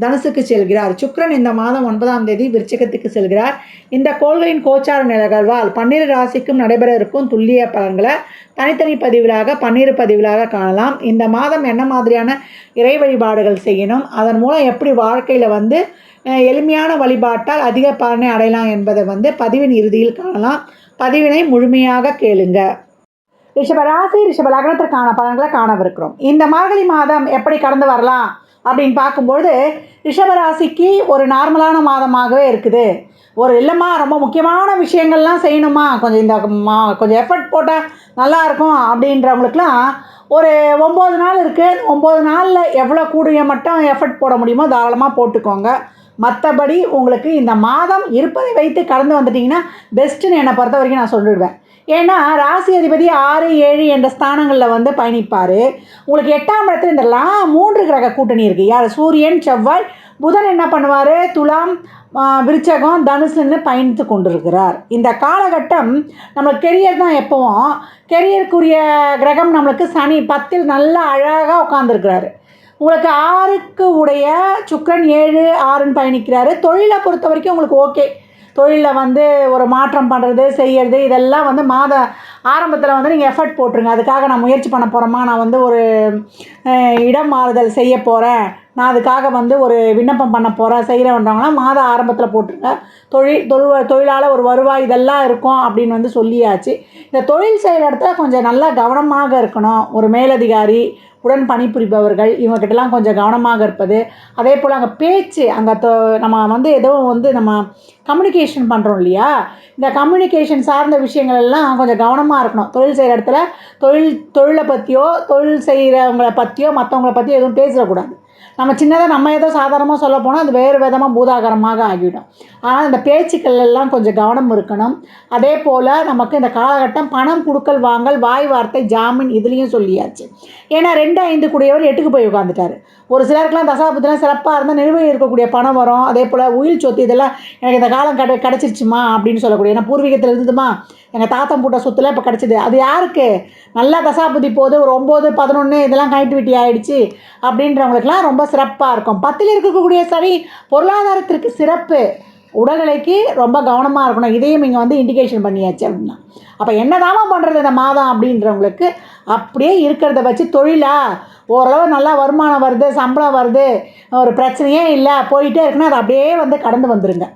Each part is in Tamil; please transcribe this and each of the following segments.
தனுசுக்கு செல்கிறார். சுக்ரன் இந்த மாதம் ஒன்பதாம் தேதி விருச்சகத்துக்கு செல்கிறார். இந்த கோள்களின் கோச்சார நிலகழ்வால் பன்னிரு ராசிக்கும் நடைபெற இருக்கும் துல்லிய பலன்களை தனித்தனி பதிவுகளாக பன்னிரு பதிவுகளாக காணலாம். இந்த மாதம் என்ன மாதிரியான இறை வழிபாடுகள் செய்யணும்? அதன் மூலம் எப்படி வாழ்க்கையில் வந்து எளிமையான வழிபாட்டால் அதிக பலனை அடையலாம் என்பதை வந்து பதிவின் இறுதியில் காணலாம். பதிவினை முழுமையாக கேளுங்க. ரிஷப ராசி ரிஷப லக்னத்திற்கான பலன்களை காணவிருக்கிறோம். இந்த மார்கழி மாதம் எப்படி கடந்து வரலாம்? அப்படின்னு பார்க்கும்பொழுது ரிஷபராசிக்கு ஒரு நார்மலான மாதமாகவே இருக்குது. ஒரு இல்லைம்மா ரொம்ப முக்கியமான விஷயங்கள்லாம் செய்யணுமா? கொஞ்சம் இந்த மா கொஞ்சம் எஃபர்ட் போட்டால் நல்லா இருக்கும் அப்படின்றவங்களுக்குலாம் ஒரு ஒம்பது நாள் இருக்குது ஒம்பது நாளில் எவ்வளோ கூடிய மட்டும் எஃபர்ட் போட முடியுமோ தாராளமாக போட்டுக்கோங்க. மற்றபடி உங்களுக்கு இந்த மாதம் இருப்பதை வைத்து கடந்து வந்துட்டிங்கன்னா பெஸ்ட்டுன்னு என்னை பொறுத்த வரைக்கும் நான் சொல்லிடுவேன். ஏன்னா ராசி அதிபதி ஆறு ஏழு என்ற ஸ்தானங்களில் வந்து பயணிப்பார். உங்களுக்கு எட்டாம் இடத்துல இருந்தெல்லாம் மூன்று கிரக கூட்டணி இருக்குது யார்? சூரியன் செவ்வாய் புதன் என்ன பண்ணுவார்? துலாம் விருச்சகம் தனுசுன்னு பயணித்து கொண்டிருக்கிறார். இந்த காலகட்டம் நம்மளுக்கு கெரியர் தான் எப்போவும். கெரியருக்குரிய கிரகம் நம்மளுக்கு சனி பத்தில் நல்லா அழகாக உட்காந்துருக்கிறாரு உங்களுக்கு ஆறுக்கு உடைய சுக்கிரன் ஏழு ஆறுன்னு பயணிக்கிறாரு. தொழிலை பொறுத்த வரைக்கும் உங்களுக்கு ஓகே தொழிலில் வந்து ஒரு மாற்றம் பண்ணுறது செய்கிறது இதெல்லாம் வந்து மாத ஆரம்பத்தில் வந்து நீங்கள் எஃபர்ட் போட்டுருங்க. அதுக்காக நான் முயற்சி பண்ண போகிறோமா நான் வந்து ஒரு இடம் மாறுதல் செய்ய போகிறேன் நான் அதுக்காக வந்து ஒரு விண்ணப்பம் பண்ண போகிறேன் செய்கிறேன்றவங்களாம் மாத ஆரம்பத்தில் போட்டுருங்க. தொழில் தொழில் தொழிலால் ஒரு வருவாய் இதெல்லாம் இருக்கும் அப்படின்னு வந்து சொல்லியாச்சு. இந்த தொழில் செய்கிற இடத்துல கொஞ்சம் நல்லா கவனமாக இருக்கணும். ஒரு மேலதிகாரி உடன் பணிபுரிபவர்கள் இவங்ககிட்டலாம் கொஞ்சம் கவனமாக இருப்பது. அதே போல் அங்கே பேச்சு அங்கே தொ நம்ம வந்து ஏதோ வந்து நம்ம கம்யூனிகேஷன் பண்ணுறோம் இல்லையா? இந்த கம்யூனிகேஷன் சார்ந்த விஷயங்கள் எல்லாம் கொஞ்சம் கவனமாக இருக்கணும். தொழில் செய்கிற இடத்துல தொழில் தொழிலை பற்றியோ தொழில் செய்கிறவங்கள பற்றியோ மற்றவங்கள பற்றியோ எதுவும் பேசக்கூடாது நம்ம சின்னதாக நம்ம ஏதோ சாதாரணமாக சொல்ல போனால் அது வேறு விதமாக பூதாகரமாக ஆகிவிடும். ஆனால் இந்த பேச்சுக்கள் எல்லாம் கொஞ்சம் கவனம் இருக்கணும். அதே போல் நமக்கு இந்த காலகட்டம் பணம் கொடுக்கல் வாங்கல் வாய் வார்த்தை ஜாமீன் இதுலேயும் சொல்லியாச்சு. ஏன்னா ரெண்டு ஐந்து கூடியவர் எட்டுக்கு போய் உட்காந்துட்டாரு ஒரு சிலருக்குலாம் தசாபுத்திலாம் சிறப்பாக இருந்தால் நிலுவையில் இருக்கக்கூடிய பணம் வரும். அதே போல் உயில் சொத்து இதெல்லாம் எனக்கு இந்த காலம் கடை கிடச்சிருச்சுமா அப்படின்னு சொல்லக்கூடிய ஏன்னா பூர்வீகத்தில் இருந்துமா எங்கள் தாத்தம் போட்ட சொத்துலாம் இப்போ கிடச்சிது. அது யாருக்கு? நல்லா தசாபதி போது ஒரு ஒம்பது பதினொன்று இதெல்லாம் கனெக்டிவிட்டி ஆகிடுச்சு அப்படின்றவங்களுக்குலாம் ரொம்ப சிறப்பாக இருக்கும். பத்தில் இருக்கக்கூடிய சரி பொருளாதாரத்திற்கு சிறப்பு. உடல்நிலைக்கு ரொம்ப கவனமாக இருக்கணும். இதையும் இங்கே வந்து இண்டிகேஷன் பண்ணியாச்சு அப்படின்னா. அப்போ என்னதாம்மா பண்ணுறது இந்த மாதம் அப்படின்றவங்களுக்கு? அப்படியே இருக்கிறத வச்சு தொழிலா? ஓரளவு நல்லா வருமானம் வருது சம்பளம் வருது ஒரு பிரச்சனையே இல்லை போயிட்டே இருக்குன்னா அது அப்படியே வந்து கடந்து வந்துருங்க.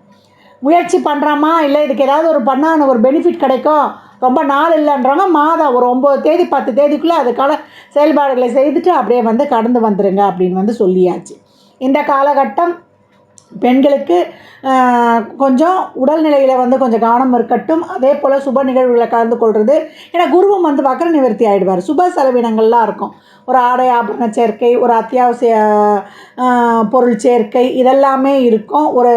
முயற்சி பண்ணுறாமா இல்லை இதுக்கு ஏதாவது ஒரு பண்ணால் ஒரு பெனிஃபிட் கிடைக்கும் ரொம்ப நாள் இல்லைன்றவங்க மாதம் ஒரு ஒம்பது தேதி பத்து தேதிக்குள்ளே அதுக்கான செயல்பாடுகளை செய்துட்டு அப்படியே வந்து கடந்து வந்துடுங்க அப்படின்னு வந்து சொல்லியாச்சு. இந்த காலகட்டம் பெண்களுக்கு கொஞ்சம் உடல்நிலையில் வந்து கொஞ்சம் கவனம் இருக்கட்டும். அதே போல் சுப நிகழ்வுகளை கலந்து கொள்வது ஏன்னா குருவும் வந்து வக்கர நிவர்த்தி ஆகிடுவார் சுப செலவினங்கள்லாம் இருக்கும். ஒரு ஆடை ஆபரண சேர்க்கை ஒரு அத்தியாவசிய பொருள் சேர்க்கை இதெல்லாமே இருக்கும். ஒரு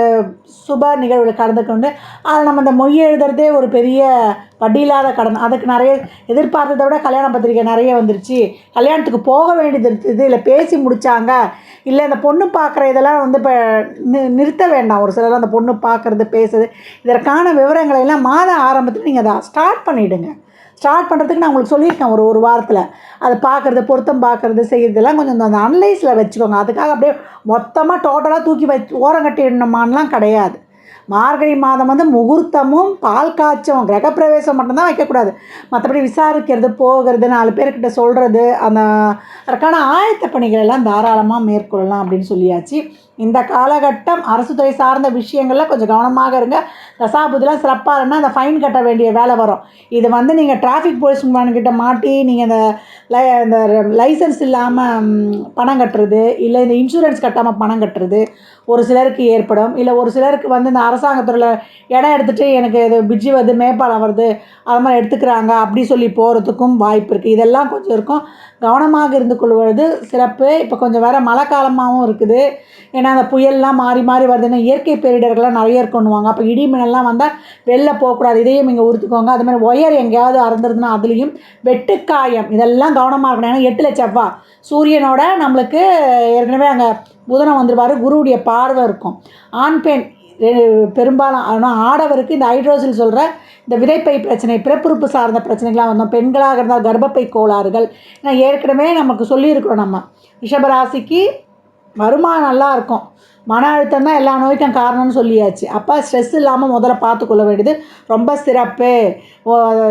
சுப நிகழ்வில் கலந்து கொண்டு அதில் நம்ம இந்த மொய் எழுதுறதே ஒரு பெரிய வட்டி இல்லாத கடன். அதுக்கு நிறைய எதிர்பார்த்ததை விட கல்யாண பத்திரிக்கை நிறைய வந்துருச்சு. கல்யாணத்துக்கு போக வேண்டியது இருக்குது இல்லை பேசி முடித்தாங்க இல்லை இந்த பொண்ணு பார்க்குற இதெல்லாம் வந்து இப்போ நிறுத்த வேண்டாம். ஒரு சிலர் அந்த பொண்ணு பார்க்குறது பேசுறது இதற்கான விவரங்களை எல்லாம் மாத ஆரம்பத்தில் நீங்கள் அதை ஸ்டார்ட் பண்ணிவிடுங்க ஸ்டார்ட் பண்ணுறதுக்கு நான் உங்களுக்கு சொல்லியிருக்கேன் ஒரு ஒரு வாரத்தில். அதை பார்க்குறது பொருத்தம் பார்க்குறது செய்கிறதெல்லாம் கொஞ்சம் அந்த அனலைஸில் வச்சுக்கோங்க. அதுக்காக அப்படியே மொத்தமாக டோட்டலாக தூக்கி வச்சு ஓரம் கட்டிடணுமான்லாம் கிடையாது. மார்கழி மாதம் வந்து முகூர்த்தமும் பால் காய்ச்சும் கிரகப்பிரவேசம் மட்டும்தான் வைக்கக்கூடாது. மற்றபடி விசாரிக்கிறது போகிறது நாலு பேர்கிட்ட சொல்கிறது அந்த அதற்கான ஆயத்த பணிகள் எல்லாம் தாராளமாக மேற்கொள்ளலாம் அப்படின்னு சொல்லியாச்சு. இந்த காலகட்டம் அரசு துறை சார்ந்த விஷயங்கள்ல கொஞ்சம் கவனமாக இருங்க. தசாபுதிலாம் சிறப்பாக இருந்தால் அந்த ஃபைன் கட்ட வேண்டிய வேலை வரும். இது வந்து நீங்கள் டிராஃபிக் போலீஸ் கிட்ட மாட்டி நீங்கள் இந்த லை இந்த லைசன்ஸ் இல்லாமல் பணம் கட்டுறது இல்லை இந்த இன்சூரன்ஸ் கட்டாமல் பணம் கட்டுறது ஒரு சிலருக்கு ஏற்படும். இல்லை ஒரு சிலருக்கு வந்து இந்த அரசாங்கத்துறையில் இடம் எடுத்துகிட்டு எனக்கு இது பிஜி வருது மேம்பாலம் வருது அது மாதிரி எடுத்துக்கிறாங்க அப்படி சொல்லி போகிறதுக்கும் வாய்ப்பு இருக்குது இதெல்லாம் கொஞ்சம் இருக்கும். கவனமாக இருந்து கொள்வது சிறப்பு. இப்போ கொஞ்சம் வேறு மழை காலமாகவும் இருக்குது. ஏன்னா அந்த புயல்லாம் மாறி மாறி வருதுன்னா இயற்கை பேரிடர்கள்லாம் நிறைய இருக்குன்னுவாங்க அப்போ இடி மின்னல்லாம் வந்தால் வெளில போகக்கூடாது. இதையும் இங்கே உறுத்துக்கோங்க. அது மாதிரி ஒயர் எங்கேயாவது அறந்துருதுன்னா அதுலேயும் வெட்டுக்காயம். இதெல்லாம் கவனமாக இருக்கணும் ஏன்னா எட்டு லட்சப்பா சூரியனோட நம்மளுக்கு ஏற்கனவே அங்கே புதனம் வந்துடுவார் குருவுடைய பார்வை இருக்கும். ஆண் பெண் பெரும்பாலும் ஆனால் ஆடவருக்கு இந்த ஹைட்ரோசில் சொல்கிற இந்த விதைப்பை பிரச்சனை பிறப்புறுப்பு சார்ந்த பிரச்சனைகள்லாம் வந்தோம். பெண்களாக இருந்தால் கர்ப்பப்பை கோளாறுகள். ஏன்னா ஏற்கனவே நமக்கு சொல்லியிருக்கிறோம் நம்ம. ரிஷபராசிக்கு வருமானம் நல்லா இருக்கும். மன அழுத்தம் தான் எல்லா நோய்க்கும் காரணம்னு சொல்லியாச்சு. அப்போ ஸ்ட்ரெஸ் இல்லாமல் முதல்ல பார்த்துக்கொள்ள வேண்டியது ரொம்ப சிறப்பு.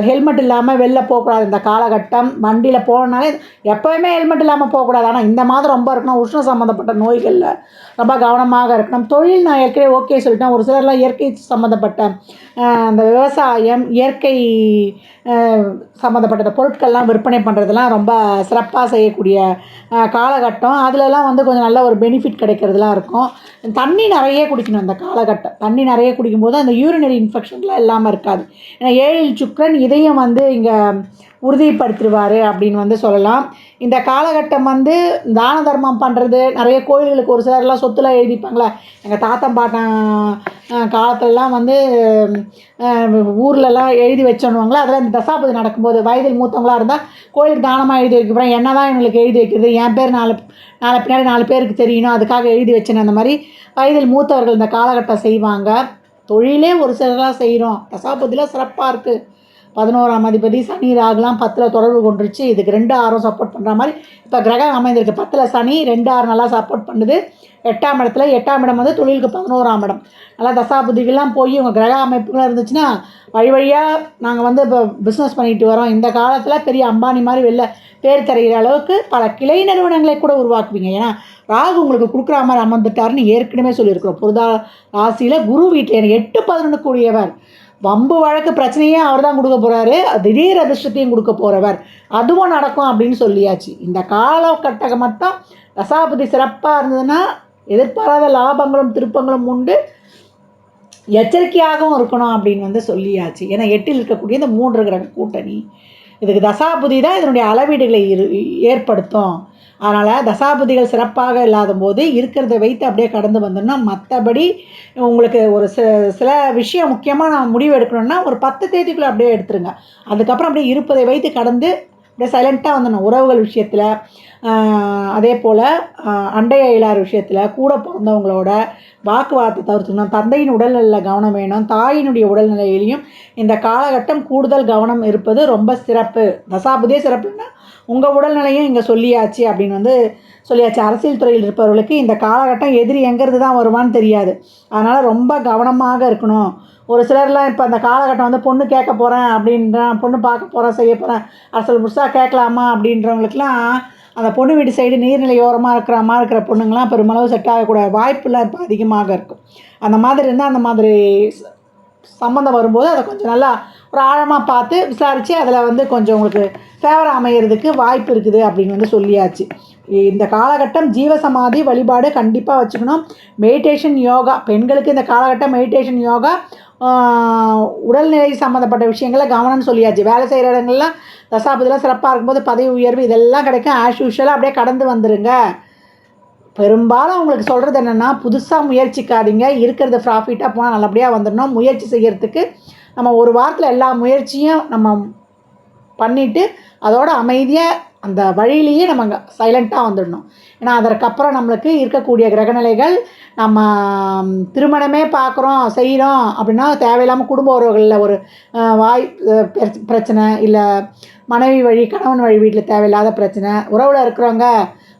ஹெல்மெட் இல்லாமல் வெளில போகக்கூடாது. இந்த காலகட்டம் வண்டியில் போகணுனாலே எப்போயுமே ஹெல்மெட் இல்லாமல் போகக்கூடாது. ஆனால் இந்த மாதம் ரொம்ப இருக்கணும் உஷ்ண சம்மந்தப்பட்ட நோய்களில். ரொம்ப கவனமாக இருக்கணும் தொழில் நான் ஏற்கனவே ஓகே சொல்லிட்டேன். ஒரு சிலர்லாம் இயற்கை சம்மந்தப்பட்ட அந்த விவசாயம் இயற்கை சம்மந்தப்பட்ட இந்த பொருட்கள்லாம் விற்பனை பண்ணுறதுலாம் ரொம்ப சிறப்பாக செய்யக்கூடிய காலகட்டம். அதுலலாம் வந்து கொஞ்சம் நல்ல ஒரு பெனிஃபிட் கிடைக்கிறதுலாம் இருக்கும். தண்ணி நிறைய குடிக்கணும் அந்த காலகட்டம். தண்ணி நிறைய குடிக்கும்போது அந்த யூரினரி இன்ஃபெக்ஷன்லாம் இல்லாமல் இருக்காது. ஏன்னா ஏழில் சுக்கரன் இதையும் வந்து இங்கே உறுதிப்படுத்திடுவார் அப்படின்னு வந்து சொல்லலாம். இந்த காலகட்டம் வந்து தான தர்மம் பண்ணுறது நிறைய கோயில்களுக்கு ஒரு சிலர்லாம் சொத்துலாம் எழுதிப்பாங்களே. எங்கள் தாத்தன் பாட்டன் காலத்துலலாம் வந்து ஊர்லலாம் எழுதி வச்சோன்னுவாங்களே. அதெல்லாம் இந்த தசாபதி நடக்கும்போது வயதில் மூத்தவங்களாக இருந்தால் கோயிலுக்கு தானமாக எழுதி வைக்க என்ன தான் எங்களுக்கு எழுதி வைக்கிறது? என் பேர் நாலு நாளை பின்னாடி நாலு பேருக்கு தெரியணும். அதுக்காக எழுதி வச்சேன்னு அந்த மாதிரி வயதில் மூத்தவர்கள் இந்த காலகட்டம் செய்வாங்க. தொழிலே ஒரு சிலராக செய்கிறோம் தசாபதியில் சிறப்பாக இருக்குது பதினோராம் அதிபதி சனி ராகுலாம் பத்தில் தொடர்பு கொண்டுருச்சு. இதுக்கு ரெண்டு ஆறும் சப்போர்ட் பண்ணுற மாதிரி இப்போ கிரகம் அமைந்திருக்கு. பத்தில் சனி ரெண்டு ஆறு நல்லா சப்போர்ட் பண்ணுது. எட்டாம் இடத்துல எட்டாம் இடம் வந்து தொழிலுக்கு பதினோராம் இடம். நல்லா தசாபுதிகள்லாம் போய் உங்கள் கிரக அமைப்புகளாக இருந்துச்சுன்னா வழி வழியாக நாங்கள் வந்து இப்போ பிஸ்னஸ் பண்ணிட்டு வரோம். இந்த காலத்தில் பெரிய அம்பானி மாதிரி வெளில பேர் தெரிகிற அளவுக்கு பல கிளை நிறுவனங்களை கூட உருவாக்குவீங்க. ஏன்னா ராகு உங்களுக்கு கொடுக்குற மாதிரி அமர்ந்துட்டாருன்னு ஏற்கனவே சொல்லியிருக்கிறோம். பொருதா ராசியில் குரு வீட்டில் எனக்கு எட்டு பதினொன்று கூடியவர். வம்பு வழக்கு பிரச்சனையே அவர் தான் கொடுக்க போகிறாரு திடீர் அதிர்ஷ்டத்தையும் கொடுக்க போகிறவர் அதுவும் நடக்கும் அப்படின்னு சொல்லியாச்சு. இந்த காலகட்டம் மட்டும் தசாபதி சிறப்பாக இருந்ததுன்னா எதிர்பாராத லாபங்களும் திருப்பங்களும் உண்டு. எச்சரிக்கையாகவும் இருக்கணும் அப்படின்னு வந்து சொல்லியாச்சு. ஏன்னா எட்டில் இருக்கக்கூடிய இந்த மூன்று கிரக கூட்டணி. இதுக்கு தசாபுதி தான் இதனுடைய அளவீடுகளை இரு ஏற்படுத்தும். அதனால் தசாபதிகள் சிறப்பாக இல்லாத போது இருக்கிறத வைத்து அப்படியே கடந்து வந்தோம்னா மற்றபடி உங்களுக்கு ஒரு சில சில விஷயம் முக்கியமாக நான் முடிவு எடுக்கணும்னா ஒரு பத்து தேதிக்குள்ளே அப்படியே எடுத்துருங்க. அதுக்கப்புறம் அப்படியே இருப்பதை வைத்து கடந்து அப்படியே சைலண்ட்டாக வந்துடணும் உறவுகள் விஷயத்தில் அதே போல் அண்டை இயலார் விஷயத்தில் கூட பிறந்தவங்களோட வாக்குவாதத்தை தவிர்த்துக்கணும். தந்தையின் உடல்நிலையில் கவனம் வேணும். தாயினுடைய உடல்நிலையிலையும் இந்த காலகட்டம் கூடுதல் கவனம் இருப்பது ரொம்ப சிறப்பு. தசாபதியே சிறப்புன்னா உங்கள் உடல்நிலையும் இங்கே சொல்லியாச்சு அப்படின்னு வந்து சொல்லியாச்சு. அரசியல் துறையில் இருப்பவர்களுக்கு இந்த காலகட்டம் எதிரி எங்கேருந்து தான் வருவான்னு தெரியாது. அதனால் ரொம்ப கவனமாக இருக்கணும். ஒரு சிலர்லாம் இப்போ அந்த காலகட்டம் வந்து பொண்ணு கேட்க போகிறேன் அப்படின்றான் பொண்ணு பார்க்க போகிறேன் செய்ய போகிறேன் அரசல் புதுசாக கேட்கலாமா அப்படின்றவங்களுக்குலாம் அந்த பொண்ணு வீட்டு சைடு நீர்நிலையோரமாக இருக்கிற மாதிரி இருக்கிற பொண்ணுங்களாம் பெருமளவு செட் ஆகக்கூட வாய்ப்புலாம் இப்போ அதிகமாக இருக்கும். அந்த மாதிரி இருந்தால் அந்த மாதிரி சம்மந்தம் வரும்போது அதை கொஞ்சம் நல்லா ஒரு ஆழமாக பார்த்து விசாரித்து அதில் வந்து கொஞ்சம் உங்களுக்கு ஃபேவர் அமையிறதுக்கு வாய்ப்பு இருக்குது அப்படின்னு வந்து சொல்லியாச்சு. இந்த காலகட்டம் ஜீவசமாதி வழிபாடு கண்டிப்பாக வச்சுக்கணும். மெடிடேஷன் யோகா பெண்களுக்கு இந்த காலகட்டம் மெடிடேஷன் யோகா உடல்நிலை சம்மந்தப்பட்ட விஷயங்களை கவனம்னு சொல்லியாச்சு. வேலை செய்கிற இடங்கள்லாம் தசாபதிலாம் சிறப்பாக இருக்கும்போது பதவி உயர்வு இதெல்லாம் கிடைக்கும். ஆஸ் யூஷுவலாக அப்படியே கடந்து வந்துடுங்க பெரும்பாலும் உங்களுக்கு சொல்கிறது என்னென்னா புதுசாக முயற்சிக்காதீங்க. இருக்கிறது ப்ராஃபிட்டாக போனால் நல்லபடியாக வந்துடணும். முயற்சி செய்கிறதுக்கு நம்ம ஒரு வாரத்தில் எல்லா முயற்சியும் நம்ம பண்ணிவிட்டு அதோட அமைதியாக அந்த வழியிலேயே நம்ம சைலண்ட்டாக வந்துடணும். ஏன்னா அதற்கப்புறம் நம்மளுக்கு இருக்கக்கூடிய கிரகநிலைகள் நம்ம திருமணமே பார்க்குறோம் செய்கிறோம் அப்படின்னா தேவையில்லாமல் குடும்ப உறவுகளில் ஒரு வாய் பிரச்சனை இல்லை மனைவி வழி கணவன் வழி வீட்டில் தேவையில்லாத பிரச்சனை உறவில் இருக்கிறவங்க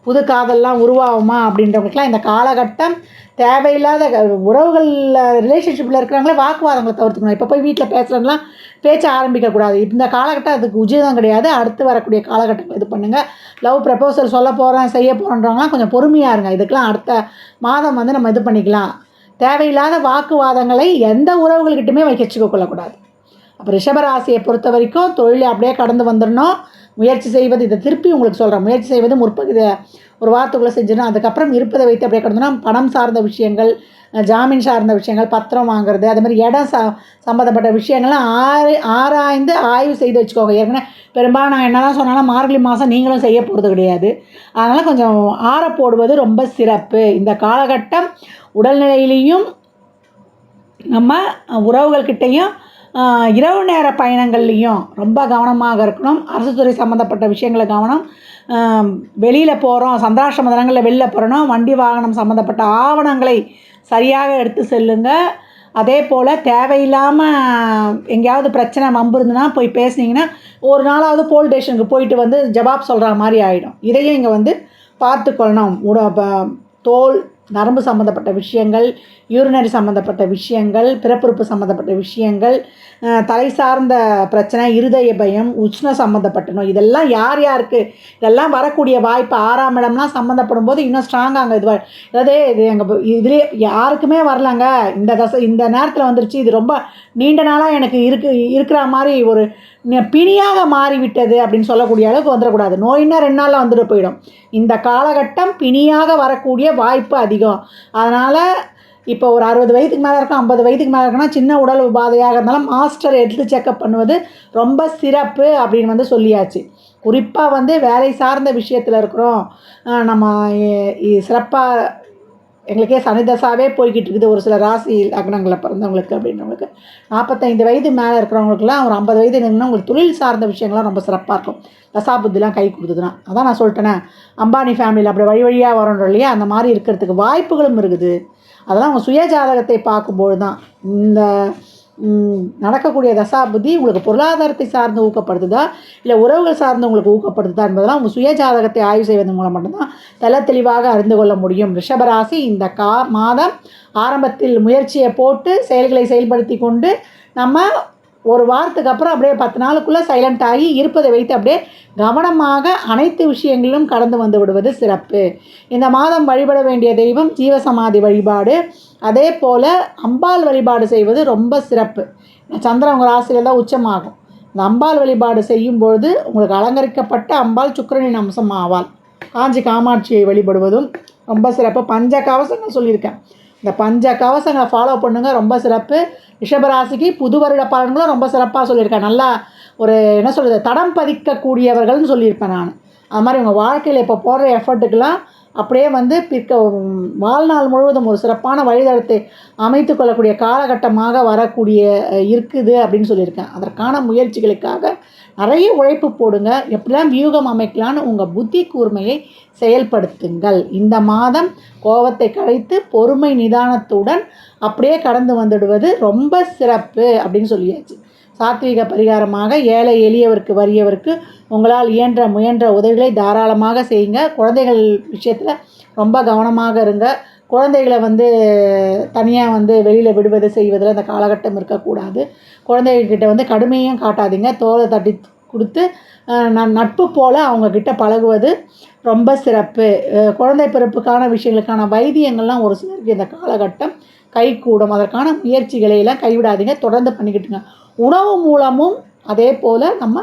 புது காதல்லாம் உருவாகுமா அப்படின்றவங்களுக்குலாம் இந்த காலகட்டம் தேவையில்லாத உறவுகளில் ரிலேஷன்ஷிப்பில் இருக்கிறவங்களே வாக்குவாதங்களை தவிர்த்துக்கணும். இப்போ போய் வீட்டில் பேசுகிறவங்களாம் பேச்ச ஆரம்பிக்கக்கூடாது. இந்த காலகட்டம் அதுக்கு உச்சிதம் கிடையாது. அடுத்து வரக்கூடிய காலகட்டம் இது பண்ணுங்கள் லவ் ப்ரப்போசல் சொல்ல போகிறேன் செய்ய போகிறோன்றவங்களாம் கொஞ்சம் பொறுமையாக இருங்க. இதுக்கெலாம் அடுத்த மாதம் வந்து நம்ம இது பண்ணிக்கலாம். தேவையில்லாத வாக்குவாதங்களை எந்த உறவுகள்கிட்டையுமே வச்சுக்க கொள்ளக்கூடாது அப்போ ரிஷபராசியை பொறுத்த வரைக்கும் தொழிலை அப்படியே கடந்து வந்துடணும். முயற்சி செய்வது இதை திருப்பி உங்களுக்கு சொல்கிறேன் முயற்சி செய்வது முற்பகுதி ஒரு வாரத்துக்குள்ளே செஞ்சிடணும் அதுக்கப்புறம் இருப்பதை வைத்து அப்படியே கடந்தோம்னா பணம் சார்ந்த விஷயங்கள் ஜாமீன் சார்ந்த விஷயங்கள் பத்திரம் வாங்குறது அது மாதிரி இடம் ச சம்மந்தப்பட்ட விஷயங்கள்லாம் ஆறு ஆராய்ந்து ஆய்வு செய்து வச்சுக்கோங்க. ஏற்கனவே பெரும்பாலும் நான் என்ன தான் சொன்னாலும் மார்கழி மாதம் நீங்களும் செய்ய போகிறது கிடையாது. அதனால் கொஞ்சம் ஆற போடுவது ரொம்ப சிறப்பு. இந்த காலகட்டம் உடல்நிலையிலையும் நம்ம உறவுகள்கிட்டையும் இரவு நேர பயணங்கள்லேயும் ரொம்ப கவனமாக இருக்கணும். அரசு துறை சம்மந்தப்பட்ட விஷயங்களை கவனம். வெளியில் போகிறோம் சந்திராஷ்டம தினங்களில் வெளில போகிறோம் வண்டி வாகனம் சம்மந்தப்பட்ட ஆவணங்களை சரியாக எடுத்து செல்லுங்க. அதே போல் தேவையில்லாமல் எங்கேயாவது பிரச்சனை வம்பு இருந்துன்னா போய் பேசுனீங்கன்னா ஒரு நாளாவது போலீஸ் ஸ்டேஷனுக்கு போயிட்டு வந்து ஜவாப் சொல்கிற மாதிரி ஆகிடும் இதையும் இங்கே வந்து பார்த்துக்கொள்ளணும். உட தோல் நரம்பு சம்மந்தப்பட்ட விஷயங்கள் யூரினரி சம்மந்தப்பட்ட விஷயங்கள் பிறப்புறுப்பு சம்மந்தப்பட்ட விஷயங்கள் தலை சார்ந்த பிரச்சனை இருதய பயம் உஷ்ணம் சம்மந்தப்பட்ட நோய் இதெல்லாம் யார் யாருக்கு? இதெல்லாம் வரக்கூடிய வாய்ப்பு ஆறாம் இடம்லாம் சம்மந்தப்படும் போது இன்னும் ஸ்ட்ராங்காக அங்கே இது அதாவது இது எங்கள் இதுலேயே யாருக்குமே வரலாங்க. இந்த தசை இந்த நேரத்தில் வந்துருச்சு. இது ரொம்ப நீண்ட நாளாக எனக்கு இருக்கு இருக்கிற மாதிரி ஒரு பிணியாக மாறிவிட்டது அப்படின்னு சொல்லக்கூடிய அளவுக்கு வந்துடக்கூடாது. நோயின்னா ரெண்டு நாளில் வந்துட்டு போயிடும். இந்த காலகட்டம் பிணியாக வரக்கூடிய வாய்ப்பு அதிகம். அதனால் இப்போ ஒரு அறுபது வயதுக்கு மேலே இருக்கும் ஐம்பது வயதுக்கு மேலே இருக்குன்னா சின்ன உடல் உபாதையாக இருந்தாலும் மாஸ்டர் எடுத்து செக்கப் பண்ணுவது ரொம்ப சிறப்பு அப்படின்னு வந்து சொல்லியாச்சு. குறிப்பாக வந்து வேலை சார்ந்த விஷயத்தில் இருக்கிறோம். நம்ம சிறப்பாக எங்களுக்கே சனிதசாவே போய்கிட்டு இருக்குது ஒரு சில ராசி லக்னங்களில் பிறந்தவங்களுக்கு அப்படின்றவங்களுக்கு. நாற்பத்தைந்து வயது மேலே இருக்கிறவங்களுக்குலாம் ஒரு ஐம்பது வயது நின்று உங்களுக்கு தொழில் சார்ந்த விஷயங்கள்லாம் ரொம்ப சிறப்பாக இருக்கும். தசாபுத்திலாம் கை கொடுத்ததுன்னா. அதான் நான் சொல்லிட்டேனே. அம்பானி ஃபேமிலியில் அப்படி வழி வழியாக வரோன்ற இல்லையா? அந்த மாதிரி இருக்கிறதுக்கு வாய்ப்புகளும் இருக்குது. அதெல்லாம் உங்கள் சுய ஜாதகத்தை பார்க்கும்போது தான் இந்த நடக்கக்கூடிய தசாபுத்தி உங்களுக்கு பொருளாதாரத்தை சார்ந்து ஊக்கப்படுத்துதா? இல்லை உறவுகள் சார்ந்து உங்களுக்கு ஊக்கப்படுத்துதா என்பதெல்லாம் உங்கள் சுய ஜாதகத்தை ஆய்வு செய்வதன் மூலம் மட்டும்தான் தெல தெளிவாக அறிந்து கொள்ள முடியும். ரிஷபராசி இந்த கா மாதம் ஆரம்பத்தில் முயற்சியை போட்டு செயல்களை செயல்படுத்தி கொண்டு நம்ம ஒரு வாரத்துக்கு அப்புறம் அப்படியே பத்து நாளுக்குள்ளே சைலண்ட் ஆகி இருப்பதை வைத்து அப்படியே கவனமாக அனைத்து விஷயங்களிலும் கடந்து வந்து விடுவது சிறப்பு. இந்த மாதம் வழிபட வேண்டிய தெய்வம் ஜீவசமாதி வழிபாடு. அதே போல் அம்பாள் வழிபாடு செய்வது ரொம்ப சிறப்பு. சந்திரன் உங்கள் ராசியில் தான் உச்சமாகும். இந்த அம்பாள் வழிபாடு செய்யும் பொழுது உங்களுக்கு அலங்கரிக்கப்பட்ட அம்பாள் சுக்கரனின் அம்சம் ஆவாள். காஞ்சி காமாட்சியை வழிபடுவதும் ரொம்ப சிறப்பு. பஞ்ச கவசங்கள் சொல்லியிருக்கேன். இந்த பஞ்ச கவசங்களை ஃபாலோ பண்ணுங்க ரொம்ப சிறப்பு. ரிஷபராசிக்கு புது வருட பலன்களும் ரொம்ப சிறப்பாக சொல்லியிருக்கேன் நல்லா ஒரு என்ன சொல்கிறது தடம் பதிக்கக்கூடியவர்கள்னு சொல்லியிருப்பேன் நான். அது மாதிரி உங்கள் வாழ்க்கையில் இப்போ போடுற எஃபர்ட்டுக்கெல்லாம் அப்படியே வந்து பிற்க வாழ்நாள் முழுவதும் ஒரு சிறப்பான வழிதடத்தை அமைத்து கொள்ளக்கூடிய காலகட்டமாக வரக்கூடிய இருக்குது அப்படின்னு சொல்லியிருக்கேன். அதற்கான முயற்சிகளுக்காக நிறைய உழைப்பு போடுங்க. எப்படிலாம் வியூகம் அமைக்கலான்னு உங்கள் புத்தி கூர்மையை செயல்படுத்துங்கள். இந்த மாதம் கோபத்தை கழித்து பொறுமை நிதானத்துடன் அப்படியே கடந்து வந்துடுவது ரொம்ப சிறப்பு அப்படின்னு சொல்லியாச்சு. சாத்விக பரிகாரமாக ஏழை எளியவருக்கு வறியவருக்கு உங்களால் இயன்ற முயன்ற உதவிகளை தாராளமாக செய்யுங்க. குழந்தைகள் விஷயத்தில் ரொம்ப கவனமாக இருங்க. குழந்தைகளை வந்து தனியாக வந்து வெளியில் விடுவது செய்வதில் அந்த காலகட்டம் இருக்கக்கூடாது. குழந்தைகிட்ட வந்து கடுமையும் காட்டாதீங்க. தோலை தட்டி கொடுத்து அஹ், நட்பு போல் அவங்கக்கிட்ட பழகுவது ரொம்ப சிறப்பு. குழந்தை பிறப்புக்கான விஷயங்களுக்கான வைத்தியங்கள்லாம் ஒரு சிலருக்கு இந்த காலகட்டம் கைகூடும். அதற்கான முயற்சிகளை எல்லாம் கைவிடாதீங்க. தொடர்ந்து பண்ணிக்கிட்டுங்க. உணவு மூலமும் அதே போல் நம்ம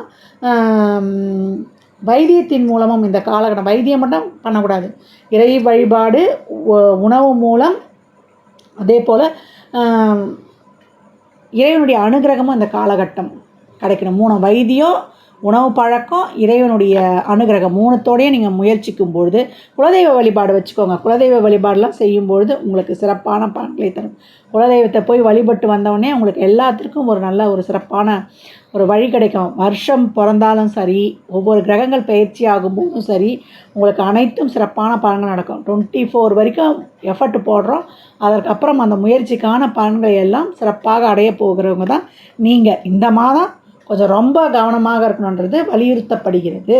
வைத்தியத்தின் மூலமும் இந்த காலகட்டம் வைத்தியம் மட்டும் பண்ணக்கூடாது. இறை வழிபாடு உணவு மூலம் அதே போல் இறைவனுடைய அனுகிரகமும் இந்த காலகட்டம் கிடைக்கணும். மூணு வைத்தியம் உணவு பழக்கம் இறைவனுடைய அனுகிரகம் மூணுத்தோடையே நீங்கள் முயற்சிக்கும் பொழுது குலதெய்வ வழிபாடு வச்சுக்கோங்க. குலதெய்வ வழிபாடெலாம் செய்யும் பொழுது உங்களுக்கு சிறப்பான பலன்களை தரும். குலதெய்வத்தை போய் வழிபட்டு வந்தவுடனே உங்களுக்கு எல்லாத்திற்கும் ஒரு நல்ல ஒரு சிறப்பான ஒரு வழி கிடைக்கும். வருஷம் பிறந்தாலும் சரி ஒவ்வொரு கிரகங்கள் பயிற்சி ஆகும்போதும் சரி உங்களுக்கு அனைத்தும் சிறப்பான பலன்கள் நடக்கும். டுவெண்ட்டி ஃபோர் வரைக்கும் எஃபர்ட் போடுறோம். அதற்கப்புறம் அந்த முயற்சிக்கான பலன்களை எல்லாம் சிறப்பாக அடைய போகிறவங்க தான் நீங்கள் இந்த மாதம் கொஞ்சம் ரொம்ப கவனமாக இருக்கணுன்றது வலியுறுத்தப்படுகிறது.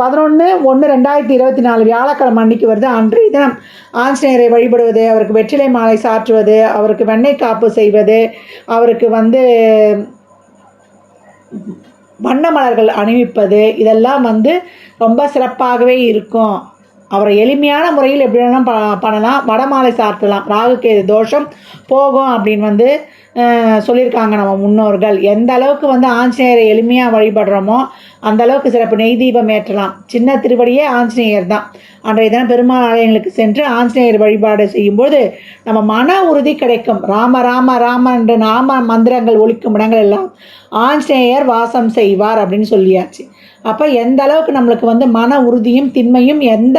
பதினொன்று ஒன்று ரெண்டாயிரத்தி இருபத்தி நாலு வியாழக்கிழமை அன்னைக்கு வருது அன்றைய தினம். ஆஞ்சநேயரை வழிபடுவது அவருக்கு வெற்றிலை மாலை சாற்றுவது அவருக்கு வெண்ணெய் காப்பு செய்வது அவருக்கு வந்து வண்ண மலர்கள் அணிவிப்பது இதெல்லாம் வந்து ரொம்ப சிறப்பாகவே இருக்கும். அவரை எளிமையான முறையில் எப்படி வேணாலும் ப பண்ணலாம். வடமாலை சாத்தலாம் ராகுக்கு தோஷம் போகும் அப்படின்னு வந்து சொல்லியிருக்காங்க நம்ம முன்னோர்கள். எந்த அளவுக்கு வந்து ஆஞ்சநேயரை எளிமையாக வழிபடுறோமோ அந்த அளவுக்கு சிறப்பு. நெய் தீபம் ஏற்றலாம். சின்ன திருவடியே ஆஞ்சநேயர் தான். அன்றைய தினம் பெருமாள் ஆலயங்களுக்கு சென்று ஆஞ்சநேயர் வழிபாடு செய்யும்போது நம்ம மன உறுதி கிடைக்கும். ராம ராம ராம என்று நாம மந்திரங்கள் ஒலிக்கும் இடங்கள் எல்லாம் ஆஞ்சநேயர் வாசம் செய்வார் அப்படின்னு சொல்லியாச்சு. அப்போ எந்த அளவுக்கு நம்மளுக்கு வந்து மன உறுதியும் திண்மையும் எந்த